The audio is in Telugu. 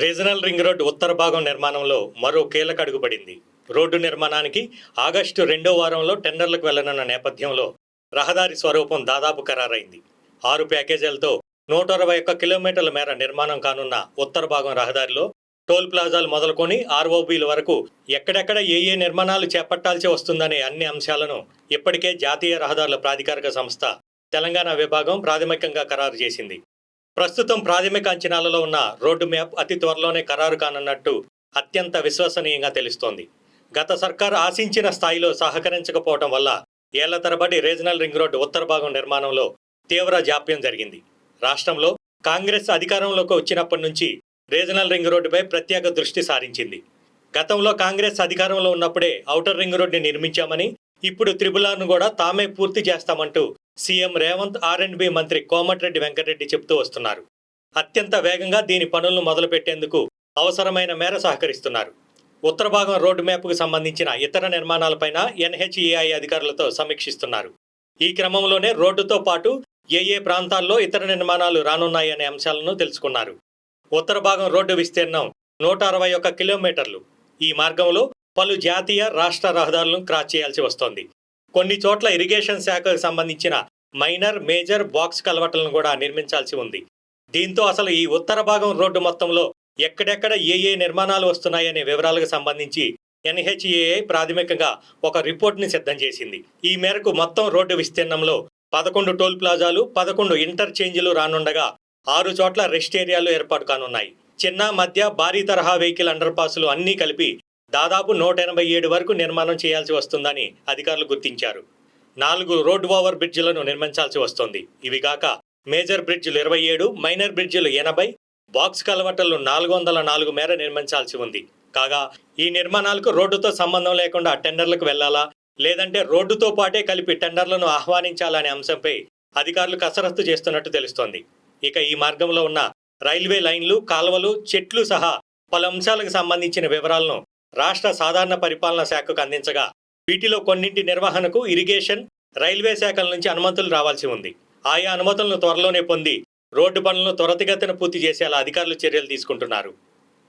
రీజనల్ రింగ్ రోడ్డు ఉత్తర భాగం నిర్మాణంలో మరో కీలక అడుగుపడింది. రోడ్డు నిర్మాణానికి ఆగస్టు రెండో వారంలో టెండర్లకు వెళ్ళనున్న నేపథ్యంలో రహదారి స్వరూపం దాదాపు ఖరారైంది. ఆరు ప్యాకేజీలతో నూట అరవై ఒక్క కిలోమీటర్ల మేర నిర్మాణం కానున్న ఉత్తర భాగం రహదారిలో టోల్ ప్లాజాలు మొదలుకొని ఆర్ఓబీల వరకు ఎక్కడెక్కడ ఏ ఏ నిర్మాణాలు చేపట్టాల్సి వస్తుందనే అన్ని అంశాలను ఇప్పటికే జాతీయ రహదారుల ప్రాధికారిక సంస్థ తెలంగాణ విభాగం ప్రాథమికంగా ఖరారు చేసింది. ప్రస్తుతం ప్రాథమిక అంచనాలలో ఉన్న రోడ్డు మ్యాప్ అతి త్వరలోనే ఖరారు కానున్నట్టు అత్యంత విశ్వసనీయంగా తెలుస్తోంది. గత సర్కార్ ఆశించిన స్థాయిలో సహకరించకపోవటం వల్ల ఏళ్ళ తరబడి రీజనల్ రింగ్ రోడ్డు ఉత్తర భాగం నిర్మాణంలో తీవ్ర జాప్యం జరిగింది. రాష్ట్రంలో కాంగ్రెస్ అధికారంలోకి వచ్చినప్పటి నుంచి రీజనల్ రింగ్ రోడ్డుపై ప్రత్యేక దృష్టి సారించింది. గతంలో కాంగ్రెస్ అధికారంలో ఉన్నప్పుడే ఔటర్ రింగ్ రోడ్డుని నిర్మించామని ఇప్పుడు త్రిబులార్ను కూడా తామే పూర్తి చేస్తామంటూ CM Revanth R and B మంత్రి కోమటిరెడ్డి వెంకటరెడ్డి చెబుతూ వస్తున్నారు. అత్యంత వేగంగా దీని పనులను మొదలుపెట్టేందుకు అవసరమైన మేర సహకరిస్తున్నారు. ఉత్తర భాగం రోడ్డు మ్యాప్కు సంబంధించిన ఇతర నిర్మాణాలపైన ఎన్హెచ్ఏఐ అధికారులతో సమీక్షిస్తున్నారు. ఈ క్రమంలోనే రోడ్డుతో పాటు ఏ ఏ ప్రాంతాల్లో ఇతర నిర్మాణాలు రానున్నాయనే అంశాలను తెలుసుకున్నారు. ఉత్తర భాగం రోడ్డు విస్తీర్ణం నూట అరవై ఒక్క కిలోమీటర్లు. ఈ మార్గంలో పలు జాతీయ రాష్ట్ర రహదారులను క్రాస్ చేయాల్సి వస్తోంది. కొన్ని చోట్ల ఇరిగేషన్ శాఖకు సంబంధించిన మైనర్ మేజర్ బాక్స్ కలవటలను కూడా నిర్మించాల్సి ఉంది. దీంతో అసలు ఈ ఉత్తర భాగం రోడ్డు మొత్తంలో ఎక్కడెక్కడ ఏ ఏ నిర్మాణాలు వస్తున్నాయనే వివరాలకు సంబంధించి ఎన్హెచ్ఏఐ ప్రాథమికంగా ఒక రిపోర్ట్ని సిద్ధం చేసింది. ఈ మేరకు మొత్తం రోడ్డు విస్తీర్ణంలో పదకొండు టోల్ ప్లాజాలు పదకొండు ఇంటర్చేంజ్లు రానుండగా ఆరు చోట్ల రెస్ట్ ఏరియాలు ఏర్పాటు కానున్నాయి. చిన్న మధ్య భారీ తరహా వెహికల్ అండర్ పాసులు అన్నీ కలిపి దాదాపు నూట ఎనభై ఏడు వరకు నిర్మాణం చేయాల్సి వస్తుందని అధికారులు గుర్తించారు. నాలుగు రోడ్ ఓవర్ బ్రిడ్జిలను నిర్మించాల్సి వస్తుంది. ఇవి కాక మేజర్ బ్రిడ్జిలు ఇరవై ఏడు మైనర్ బ్రిడ్జిలు ఎనభై బాక్స్ కలవటలు నాలుగు వందల నాలుగు మేర నిర్మించాల్సి ఉంది. కాగా ఈ నిర్మాణాలకు రోడ్డుతో సంబంధం లేకుండా టెండర్లకు వెళ్ళాలా లేదంటే రోడ్డుతో పాటే కలిపి టెండర్లను ఆహ్వానించాలనే అంశంపై అధికారులు కసరత్తు చేస్తున్నట్టు తెలుస్తోంది. ఇక ఈ మార్గంలో ఉన్న రైల్వే లైన్లు కాలువలు చెట్లు సహా పలు అంశాలకు సంబంధించిన వివరాలను రాష్ట్ర సాధారణ పరిపాలనా శాఖకు అందించగా వీటిలో కొన్నింటి నిర్వహణకు ఇరిగేషన్ రైల్వే శాఖల నుంచి అనుమతులు రావాల్సి ఉంది. ఆయా అనుమతులను త్వరలోనే పొంది రోడ్డు పనులను త్వరితగతిన పూర్తి చేసేలా అధికారులు చర్యలు తీసుకుంటున్నారు.